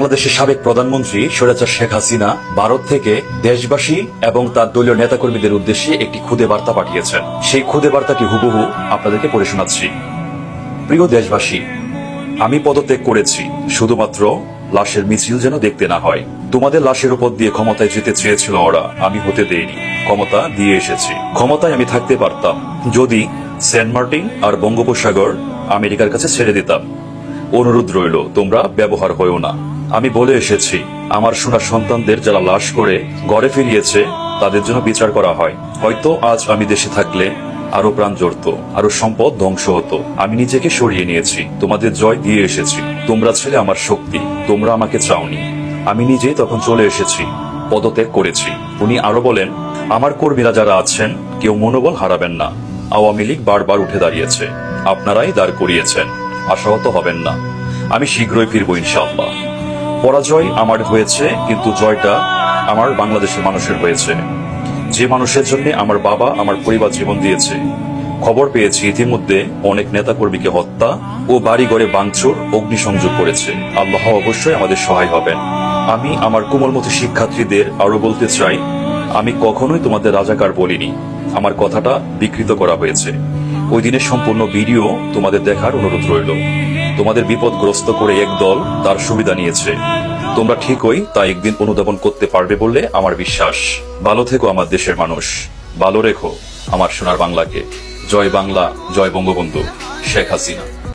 বাংলাদেশের সাবেক প্রধানমন্ত্রী স্বৈরাচার শেখ হাসিনা ভারত থেকে দেশবাসী এবং তার দলীয় নেতাকর্মীদের উদ্দেশ্যে একটি খুদে বার্তা পাঠিয়েছেন। সেই খুদে বার্তাটি হুবহু আপনাদেরকে পড়ে শোনাচ্ছি। প্রিয় দেশবাসী, আমি পদত্যাগ করেছি, শুধুমাত্র লাশের মিছিল যেন দেখতে না হয়। তোমাদের লাশের উপর দিয়ে ক্ষমতায় যেতে চেয়েছিল ওরা, আমি হতে দেইনি। ক্ষমতা দিয়ে এসেছি। ক্ষমতায় আমি থাকতে পারতাম। যদি সেন্ট মার্টিন আর বঙ্গোপসাগর আমেরিকার কাছে ছেড়ে দিতাম। অনুরোধ রইল, তোমরা ব্যবহার হয়েও না। আমি বলে এসেছি, আমার সোনা সন্তানদের যারা লাশ করে ঘরে ফিরিয়েছে, তাদের জন্য বিচার করা হয়। হয়তো আজ আমি দেশে থাকলে আরও প্রাণ জড়ত, আরও সম্পদ ধ্বংস হতো। আমি নিজেকে সরিয়ে নিয়েছি, তোমাদের জয় দিয়ে এসেছি। তোমরা ছেলে আমার শক্তি, তোমরা আমাকে চাওনি। আমি নিজেই তখন চলে এসেছি, পদত্যাগ করেছি। উনি আরও বলেন, আমার কর্মীরা যারা আছেন, কেউ মনোবল হারাবেন না। আওয়ামী লীগ বারবার উঠে দাঁড়িয়েছে। আপনারাই দাঁড় করিয়েছেন। আশাহত হবেন না। আমি শীঘ্রই ফিরবো ইনশাআল্লাহ। পরাজয় আমার হয়েছে, কিন্তু জয়টা আমার বাংলাদেশের মানুষের হয়েছে। যে মানুষের জন্য আমার বাবা আমার পরিবার জীবন দিয়েছে, খবর পেয়েছি ইতিমধ্যে অনেক নেতাকর্মীকে হত্যা ও বাড়ি ঘরে ভাঙচুর, অগ্নিসংযোগ করেছে। আল্লাহ অবশ্যই আমাদের সহায় হবেন। আমি আমার কোমলমতি শিক্ষার্থীদের আরও বলতে চাই, আমি কখনোই তোমাদের রাজাকার বলিনি। আমার কথাটা বিকৃত করা হয়েছে। ওই দিনের সম্পূর্ণ ভিডিও তোমাদের দেখার অনুরোধ রইল। তোমাদের বিপদগ্রস্ত করে এক দল তার সুবিধা নিয়েছে। তোমরা ঠিকই তা একদিন অনুধাবন করতে পারবে বলে আমার বিশ্বাস। ভালো থেকো আমার দেশের মানুষ। ভালো রেখো আমার সোনার বাংলাকে। জয় বাংলা, জয় বঙ্গবন্ধু। শেখ হাসিনা।